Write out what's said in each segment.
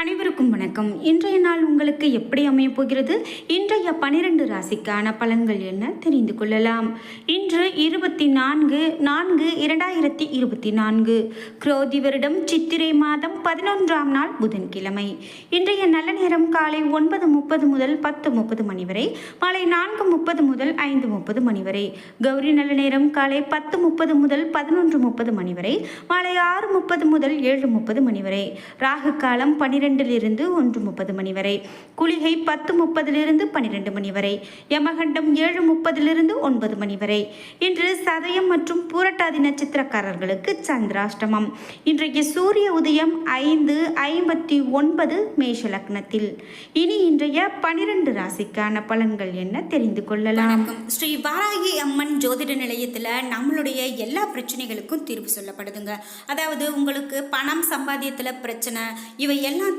அனைவருக்கும் வணக்கம். இன்றைய நாள் உங்களுக்கு எப்படி அமையப் போகிறது? இன்றைய பனிரெண்டு ராசிக்கான பலன்கள் என்ன? தெரிந்து கொள்ளலாம். இன்று இருபத்தி நான்கு நான்கு இரண்டாயிரத்தி இருபத்தி நான்கு. குரோதி வருடம் சித்திரை மாதம் பதினொன்றாம் நாள் புதன்கிழமை. இன்றைய நல்ல நேரம் காலை ஒன்பது முப்பது முதல் பத்து முப்பது மணி வரை மாலை நான்கு முப்பது முதல் ஐந்து முப்பது மணி வரை. கௌரி நல்ல நேரம் காலை பத்து முப்பது முதல் பதினொன்று முப்பது மணி வரை மாலை ஆறு முப்பது முதல் ஏழு முப்பது மணி வரை. ராகு காலம் பன்னிரெண்டிலிருந்து ஒன்று முப்பது மணி வரை. குளிகை பத்து முப்பதிலிருந்து பன்னிரெண்டு மணி வரை. யமகண்டம் ஏழு முப்பதிலிருந்து ஒன்பது மணி வரை. இன்று சதயம் மற்றும் பூரட்டாதி நட்சத்திரக்காரர்களுக்கு சந்திராஷ்டமம். இன்றைய சூரிய உதயம் ஐந்து ஐம்பத்தி ஒன்பது மேஷ லக்னத்தில். இனி இன்றைய பனிரெண்டு ராசிக்கான பலன்கள் என்ன தெரிந்து கொள்ளலாம். ஸ்ரீ வாராகி அம்மன் ஜோதிட நிலையத்தில் நம்மளுடைய எல்லா பிரச்சனைகளுக்கும் தீர்வு சொல்லப்படுதுங்க. அதாவது உங்களுக்கு பணம் சம்பாத்தியத்தில் பிரச்சனை இவை எல்லாம்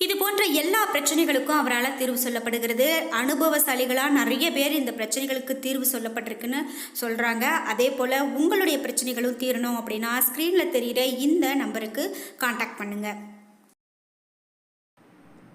இது போன்ற எல்லா பிரச்சனைகளுக்கும் அவரால் தீர்வு சொல்லப்படுகிறது. அனுபவசாலிகளாக நிறைய பேர் இந்த பிரச்சனைகளுக்கு தீர்வு சொல்லப்பட்டிருக்குன்னு சொல்கிறாங்க அதே போல் உங்களுடைய பிரச்சனைகளும் தீரணும் அப்படின்னா ஸ்க்ரீனில் தெரிகிற இந்த நம்பருக்கு காண்டாக்ட் பண்ணுங்கள்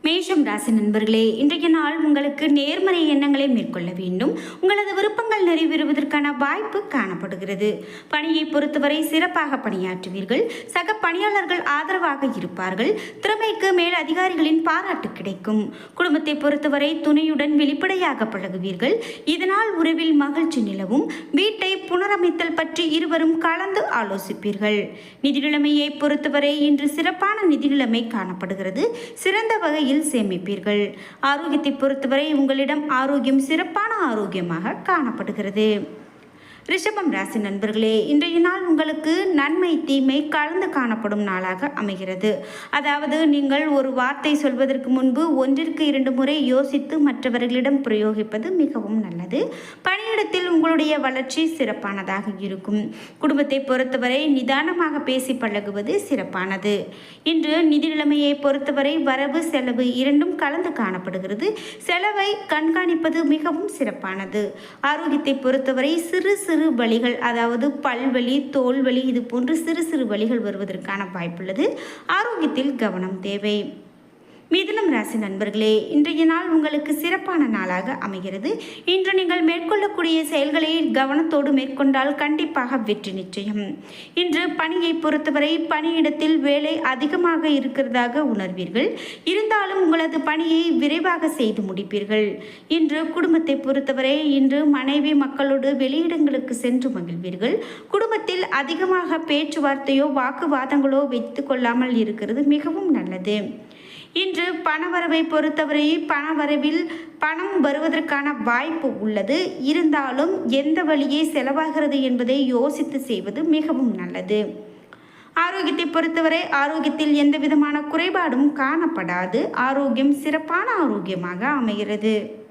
மேஷம் ராசி நண்பர்களே இன்றைய நாள் உங்களுக்கு நேர்மறை எண்ணங்களை மேற்கொள்ள வேண்டும். உங்களது விருப்பங்கள் நிறைவேறுவதற்கான வாய்ப்பு காணப்படுகிறது. பணியை பொறுத்தவரை சிறப்பாக பணியாற்றுவீர்கள். சக பணியாளர்கள் ஆதரவாக இருப்பார்கள். திறமைக்கு மேல் அதிகாரிகளின் பாராட்டு கிடைக்கும். குடும்பத்தை பொறுத்தவரை துணையுடன் வெளிப்படையாக பழகுவீர்கள். இதனால் உறவில் மகிழ்ச்சி நிலவும். வீட்டை புனரமைத்தல் பற்றி இருவரும் கலந்து ஆலோசிப்பீர்கள். நிதிநிலைமையை பொறுத்தவரை இன்று சிறப்பான நிதிநிலைமை காணப்படுகிறது. சிறந்த வகையில் சேமிப்பீர்கள். ஆரோக்கியத்தை பொறுத்தவரை உங்களிடம் ஆரோக்கியம் சிறப்பான ஆரோக்கியமாக காணப்படும். காணப்படுகிறது. ரிஷபம் ராசி நண்பர்களே இன்றைய நாள் உங்களுக்கு நன்மை தீமை கலந்து காணப்படும் நாளாக அமைகிறது. அதாவது நீங்கள் ஒரு வார்த்தை சொல்வதற்கு முன்பு ஒன்றிற்கு இரண்டு முறை யோசித்து மற்றவர்களிடம் பிரயோகிப்பது மிகவும் நல்லது. பணியிடத்தில் உங்களுடைய வளர்ச்சி சிறப்பானதாக இருக்கும். குடும்பத்தை பொறுத்தவரை நிதானமாக பேசி பழகுவது சிறப்பானது. இன்று நிதி நிலைமையை பொறுத்தவரை வரவு செலவு இரண்டும் கலந்து காணப்படுகிறது. செலவை கண்காணிப்பது மிகவும் சிறப்பானது. ஆரோக்கியத்தை பொறுத்தவரை சிறு சிறு சிறு வலிகள் அதாவது பல்வலி தோல்வலி இது போன்று சிறு சிறு வலிகள் வருவதற்கான வாய்ப்புள்ளது. ஆரோக்கியத்தில் கவனம் தேவை. மிதுனம் ராசி நண்பர்களே இன்றைய நாள் உங்களுக்கு சிறப்பான நாளாக அமைகிறது. இன்று நீங்கள் மேற்கொள்ளக்கூடிய செயல்களை கவனத்தோடு மேற்கொண்டால் கண்டிப்பாக வெற்றி நிச்சயம். இன்று பணியை பொறுத்தவரை பணியிடத்தில் வேலை அதிகமாக இருக்கிறதாக உணர்வீர்கள். இருந்தாலும் உங்களது பணியை விரைவாக செய்து முடிப்பீர்கள். இன்று குடும்பத்தை பொறுத்தவரை இன்று மனைவி மக்களோடு வெளியிடங்களுக்கு சென்று மகிழ்வீர்கள். குடும்பத்தில் அதிகமாக பேச்சுவார்த்தையோ வாக்குவாதங்களோ வைத்து கொள்ளாமல் இருக்கிறது மிகவும் நல்லது. இன்று பணவரவை பொறுத்தவரை பணவரவில் பணம் வருவதற்கான வாய்ப்பு உள்ளது. இருந்தாலும் எந்த வழியே செலவாகிறது என்பதை யோசித்து செய்வது மிகவும் நல்லது. ஆரோக்கியத்தை பொறுத்தவரை ஆரோக்கியத்தில் எந்த விதமான குறைபாடும் காணப்படாது. ஆரோக்கியம் சிறப்பான ஆரோக்கியமாக அமைகிறது.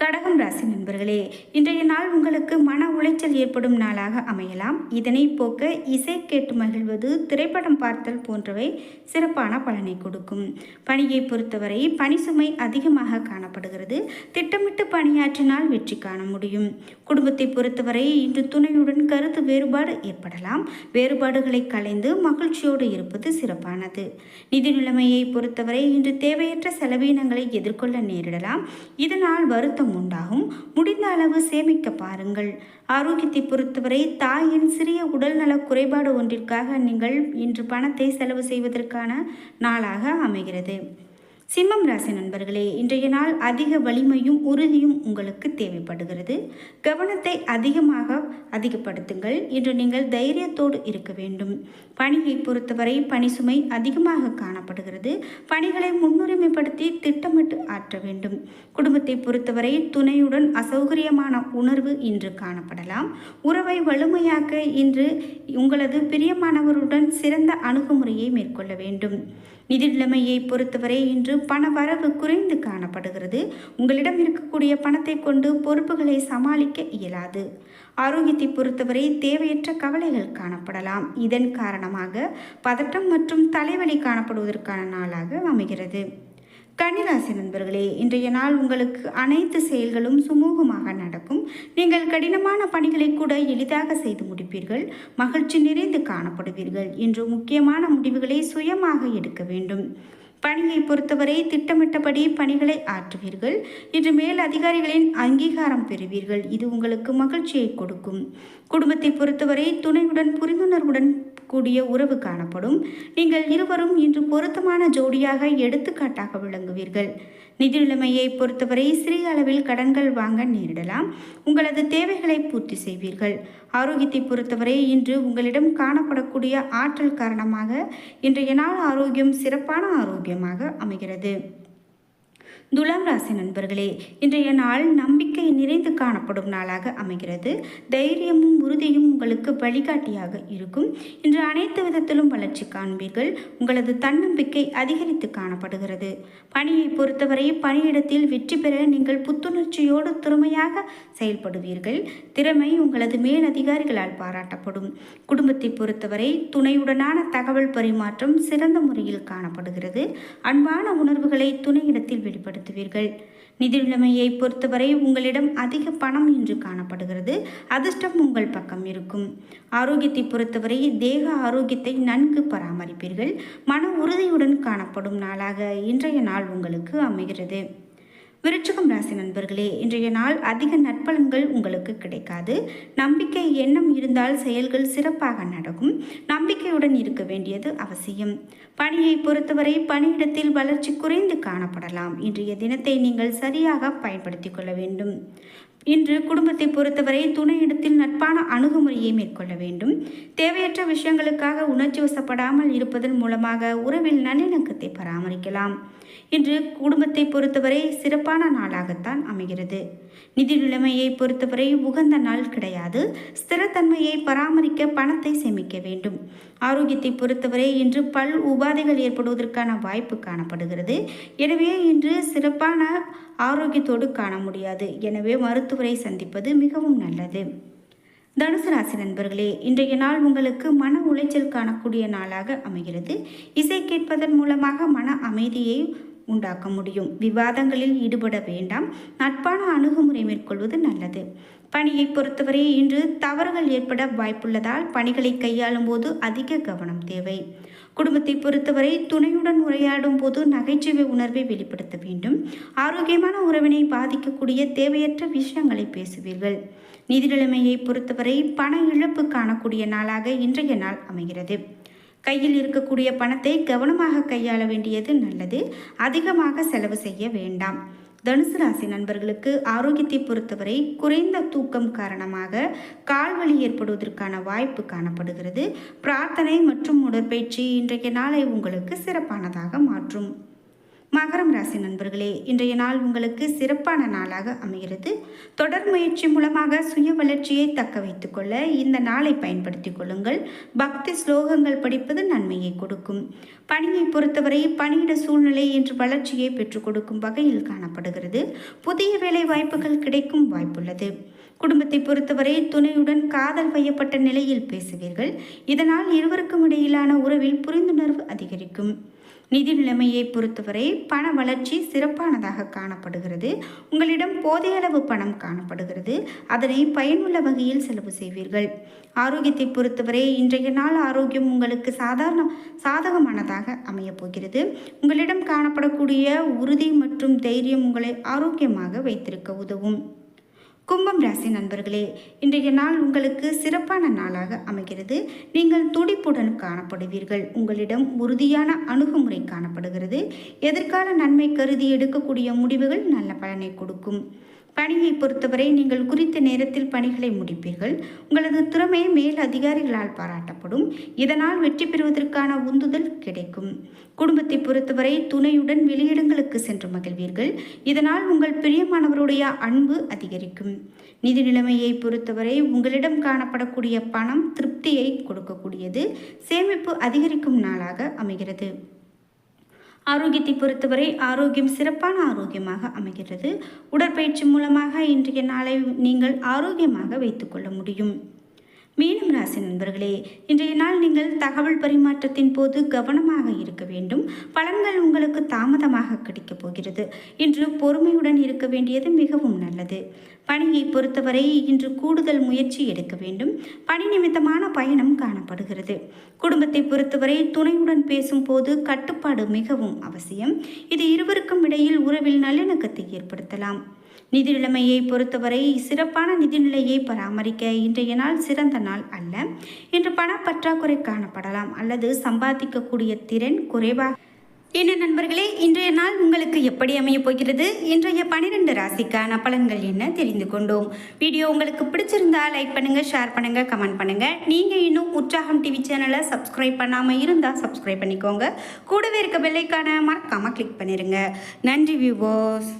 கடகம் ராசி நண்பர்களே இன்றைய நாள் உங்களுக்கு மன உளைச்சல் ஏற்படும் நாளாக அமையலாம். இதனை போக்க இசை கேட்டு மகிழ்வது திரைப்படம் பார்த்தல் போன்றவை சிறப்பான பலனை கொடுக்கும். பணியை பொறுத்தவரை பணி சுமை அதிகமாக காணப்படுகிறது. திட்டமிட்டு பணியாற்றினால் வெற்றி காண முடியும். குடும்பத்தை பொறுத்தவரை இன்று துணையுடன் கருத்து வேறுபாடு ஏற்படலாம். வேறுபாடுகளை கலைந்து மகிழ்ச்சியோடு இருப்பது சிறப்பானது. நிதி நிலைமையை பொறுத்தவரை இன்று தேவையற்ற செலவீனங்களை எதிர்கொள்ள நேரிடலாம். இதனால் வருத்தம் உண்டாகும். முடிந்த அளவு சேமிக்க பாருங்கள். ஆரோக்கியத்தை பொறுத்தவரை தாயின் சிறிய உடல்நல குறைபாடு ஒன்றிற்காக நீங்கள் இன்று பணத்தை செலவு செய்வதற்கான நாளாக அமைகிறது. சிம்மம் ராசி நண்பர்களே இன்றைய நாள் அதிக வலிமையும் உறுதியும் உங்களுக்கு தேவைப்படுகிறது. கவனத்தை அதிகமாக அதிகப்படுத்துங்கள். இன்று நீங்கள் தைரியத்தோடு இருக்க வேண்டும். பணியை பொறுத்தவரை பணி சுமை அதிகமாக காணப்படுகிறது. பணிகளை முன்னுரிமைப்படுத்தி திட்டமிட்டு ஆற்ற வேண்டும். குடும்பத்தை பொறுத்தவரை துணையுடன் அசௌகரியமான உணர்வு இன்று காணப்படலாம். உறவை வலிமையாக்க இன்று உங்களது பிரியமானவருடன் சிறந்த அணுகுமுறையை மேற்கொள்ள வேண்டும். நிதி நிலைமையை பொறுத்தவரை இன்று பண வரவு குறைந்து காணப்படுகிறது. உங்களிடம் இருக்கக்கூடிய பணத்தை கொண்டு பொறுப்புகளை சமாளிக்க இயலாது. ஆரோக்கியத்தை பொறுத்தவரை தேவையற்ற கவலைகள் காணப்படலாம். இதன் காரணமாக பதட்டம் மற்றும் தலைவலி காணப்படுவதற்கான நாளாக அமைகிறது. கன்னிராசி நண்பர்களே இன்றைய நாள் உங்களுக்கு அனைத்து செயல்களும் சுமூகமாக நடக்கும். நீங்கள் கடினமான பணிகளை கூட எளிதாக செய்து முடிப்பீர்கள். மகிழ்ச்சி நிறைந்து காணப்படுவீர்கள். இன்று முக்கியமான முடிவுகளை சுயமாக எடுக்க வேண்டும். பணியை பொறுத்தவரை திட்டமிட்டபடி பணிகளை ஆற்றுவீர்கள். இன்று மேல் அதிகாரிகளின் அங்கீகாரம் பெறுவீர்கள். இது உங்களுக்கு மகிழ்ச்சியை கொடுக்கும். குடும்பத்தை பொறுத்தவரை துணையுடன் புரிந்துணர்வுடன் கூடிய உறவு காணப்படும். நீங்கள் இருவரும் இன்று பொருத்தமான ஜோடியாக எடுத்துக்காட்டாக விளங்குவீர்கள். நிதி நிலைமையை பொறுத்தவரை சிறிய அளவில் கடன்கள் வாங்க நேரிடலாம். உங்களது தேவைகளை பூர்த்தி செய்வீர்கள். ஆரோக்கியத்தை பொறுத்தவரை இன்று உங்களிடம் காணப்படக்கூடிய ஆற்றல் காரணமாக இன்றைய நாள் ஆரோக்கியம் சிறப்பான ஆரோக்கியமாக அமைகிறது. துலாம் ராசி நண்பர்களே இன்றைய நாள் நம்பிக்கை நிறைந்து காணப்படும் நாளாக அமைகிறது. தைரியமும் உறுதியும் உங்களுக்கு வழிகாட்டியாக இருக்கும். இன்று அனைத்து விதத்திலும் வளர்ச்சி காண்பீர்கள். உங்களது தன்னம்பிக்கை அதிகரித்து காணப்படுகிறது. பணியை பொறுத்தவரை பணியிடத்தில் வெற்றி பெற நீங்கள் புத்துணர்ச்சியோடு திறமையாக செயல்படுவீர்கள். திறமை உங்களது மேலதிகாரிகளால் பாராட்டப்படும். குடும்பத்தை பொறுத்தவரை துணையுடனான தகவல் பரிமாற்றம் சிறந்த முறையில் காணப்படுகிறது. அன்பான உணர்வுகளை துணையிடத்தில் வெளிப்படுத்த நிதி நிதிநிலைமையை பொறுத்தவரை உங்களிடம் அதிக பணம் இன்று காணப்படுகிறது. அதிர்ஷ்டம் உங்கள் பக்கம் இருக்கும். ஆரோக்கியத்தை பொறுத்தவரை தேக ஆரோக்கியத்தை நன்கு பராமரிப்பீர்கள். மன உறுதியுடன் காணப்படும் நாளாக இன்றைய நாள் உங்களுக்கு அமைகிறது. விருச்சிகம் ராசி நண்பர்களே இன்றைய நாள் அதிக நற்பலன்கள் உங்களுக்கு கிடைக்காது. நம்பிக்கை எண்ணம் இருந்தால் செயல்கள் சிறப்பாக நடக்கும். நம்பிக்கையுடன் இருக்க வேண்டியது அவசியம். பணியை பொறுத்தவரை பணியிடத்தில் வளர்ச்சி குறைந்து காணப்படலாம். இன்றைய தினத்தை நீங்கள் சரியாக பயன்படுத்திக் கொள்ள வேண்டும். இன்று குடும்பத்தை பொறுத்தவரை துணையிடத்தில் நட்பான அணுகுமுறையை மேற்கொள்ள வேண்டும். தேவையற்ற விஷயங்களுக்காக உணர்ச்சி வசப்படாமல் இருப்பதன் மூலமாக உறவில் நல்லிணக்கத்தை பராமரிக்கலாம். இன்று குடும்பத்தை பொறுத்தவரை சிறப்பான நாளாகத்தான் அமைகிறது. நிதி நிலைமையை பொறுத்தவரை உகந்த நாள் கிடையாது. ஸ்திரத்தன்மையை பராமரிக்க பணத்தை சேமிக்க வேண்டும். ஆரோக்கியத்தை பொறுத்தவரை இன்று பல் உபாதைகள் ஏற்படுவதற்கான வாய்ப்பு காணப்படுகிறது. எனவே இன்று சிறப்பான ஆரோக்கியத்தோடு காண முடியாது. எனவே மருத்துவரை சந்திப்பது மிகவும் நல்லது. தனுசு ராசி நண்பர்களே இன்றைய நாள் உங்களுக்கு மன உளைச்சல் காணக்கூடிய நாளாக அமைகிறது. இசை கேட்பதன் மூலமாக மன அமைதியை உண்டாக்க முடியும். விவாதங்களில் ஈடுபட வேண்டாம். நட்பான அணுகுமுறை மேற்கொள்வது நல்லது. பணியை பொறுத்தவரை இன்று தவறுகள் ஏற்பட வாய்ப்புள்ளதால் பணிகளை கையாளும் போது அதிக கவனம் தேவை. குடும்பத்தை பொறுத்தவரை துணையுடன் உரையாடும் போது நகைச்சுவை உணர்வை வெளிப்படுத்த வேண்டும். ஆரோக்கியமான உறவினை பாதிக்கக்கூடிய தேவையற்ற விஷயங்களை பேசுவீர்கள். நிதி நிலைமையை பொறுத்தவரை பண இழப்பு காணக்கூடிய நாளாக இன்றைய நாள் அமைகிறது. கையில் இருக்கக்கூடிய பணத்தை கவனமாக கையாள வேண்டியது நல்லது. அதிகமாக செலவு செய்ய வேண்டாம். தனுசு ராசி நண்பர்களுக்கு ஆரோக்கியத்தை பொறுத்தவரை குறைந்த தூக்கம் காரணமாக கால்வலி ஏற்படுவதற்கான வாய்ப்பு காணப்படுகிறது. பிரார்த்தனை மற்றும் உடற்பயிற்சி இன்றைய நாளை உங்களுக்கு சிறப்பானதாக மாற்றும். மகரம் ராசி நண்பர்களே இன்றைய நாள் உங்களுக்கு சிறப்பான நாளாக அமைகிறது. தொடர் முயற்சி மூலமாக சுய வளர்ச்சியை தக்க வைத்துக்கொள்ள இந்த நாளை பயன்படுத்திக் கொள்ளுங்கள். பக்தி ஸ்லோகங்கள் படிப்பது நன்மையை கொடுக்கும். பணியை பொறுத்தவரை பணியிட சூழ்நிலை என்று வளர்ச்சியை பெற்றுக் கொடுக்கும் வகையில் காணப்படுகிறது. புதிய வேலை வாய்ப்புகள் கிடைக்கும் வாய்ப்புள்ளது. குடும்பத்தை பொறுத்தவரை துணையுடன் காதல் வையப்பட்ட நிலையில் பேசுவீர்கள். இதனால் இருவருக்கும் இடையிலான உறவில் புரிந்துணர்வு அதிகரிக்கும். நிதி நிலைமையை பொறுத்தவரை பண வளர்ச்சி சிறப்பானதாக காணப்படுகிறது. உங்களிடம் போதிய அளவு பணம் காணப்படுகிறது. அதனை பயனுள்ள வகையில் செலவு செய்வீர்கள். ஆரோக்கியத்தை பொறுத்தவரை இன்றைய நாள் ஆரோக்கியம் உங்களுக்கு சாதாரண சாதகமானதாக அமையப் போகிறது உங்களிடம் காணப்படக்கூடிய உறுதி மற்றும் தைரியம் உங்களை ஆரோக்கியமாக வைத்திருக்க உதவும். கும்பம் ராசி நண்பர்களே இன்றைய நாள் உங்களுக்கு சிறப்பான நாளாக அமைகிறது. நீங்கள் துடிப்புடன் காணப்படுவீர்கள். உங்களிடம் உறுதியான அணுகுமுறை காணப்படுகிறது. எதிர்கால நன்மை கருதி எடுக்கக்கூடிய முடிவுகள் நல்ல பலனை கொடுக்கும். பணியை பொறுத்தவரை நீங்கள் குறித்த நேரத்தில் பணிகளை முடிப்பீர்கள். உங்களது திறமை மேல் அதிகாரிகளால் பாராட்டப்படும். இதனால் வெற்றி பெறுவதற்கான உந்துதல் கிடைக்கும். குடும்பத்தை பொறுத்தவரை துணையுடன் வெளியிடங்களுக்கு சென்று மகிழ்வீர்கள். இதனால் உங்கள் பிரியமானவருடைய அன்பு அதிகரிக்கும். நிதி நிலைமையை பொறுத்தவரை உங்களிடம் காணப்படக்கூடிய பணம் திருப்தியை கொடுக்கக்கூடியது. சேமிப்பு அதிகரிக்கும் நாளாக அமைகிறது. ஆரோக்கியத்தை பொறுத்தவரை ஆரோக்கியம் சிறப்பான ஆரோக்கியமாக அமைகிறது. உடற்பயிற்சி மூலமாக இன்றைய நாளை நீங்கள் ஆரோக்கியமாக வைத்துக்கொள்ள முடியும். மீனம் ராசி நண்பர்களே இன்றைய நாள் நீங்கள் தகவல் பரிமாற்றத்தின் போது கவனமாக இருக்க வேண்டும். பலன்கள் உங்களுக்கு தாமதமாக கிடைக்கப் போகிறது. இன்று பொறுமையுடன் இருக்க வேண்டியது மிகவும் நல்லது. பணியை பொறுத்தவரை இன்று கூடுதல் முயற்சி எடுக்க வேண்டும். பணி நிமித்தமான பயணம் காணப்படுகிறது. குடும்பத்தை பொறுத்தவரை துணையுடன் பேசும்போது கட்டுப்பாடு மிகவும் அவசியம். இது இருவருக்கும் இடையில் உறவில் நல்லிணக்கத்தை ஏற்படுத்தலாம். நிதி நிலைமையை பொறுத்தவரை சிறப்பான நிதிநிலையை பராமரிக்க இன்றைய நாள் சிறந்த நாள் அல்ல. இன்று பணப்பற்றாக்குறை காணப்படலாம். அல்லது சம்பாதிக்கக்கூடிய திறன் குறைவாக என்ன நண்பர்களே இன்றைய நாள் உங்களுக்கு எப்படி அமைய போகிறது? இன்றைய பனிரெண்டு ராசிக்கான பலன்கள் என்ன தெரிந்து கொண்டோம். வீடியோ உங்களுக்கு பிடிச்சிருந்தா லைக் பண்ணுங்க ஷேர் பண்ணுங்க கமெண்ட் பண்ணுங்க. நீங்க இன்னும் உற்சாகம் டிவி சேனலை சப்ஸ்கிரைப் பண்ணாம இருந்தா சப்ஸ்கிரைப் பண்ணிக்கோங்க. கூடவே இருக்க பெல்லைக்கான மறக்காம கிளிக் பண்ணிருங்க. நன்றி வியூவர்ஸ்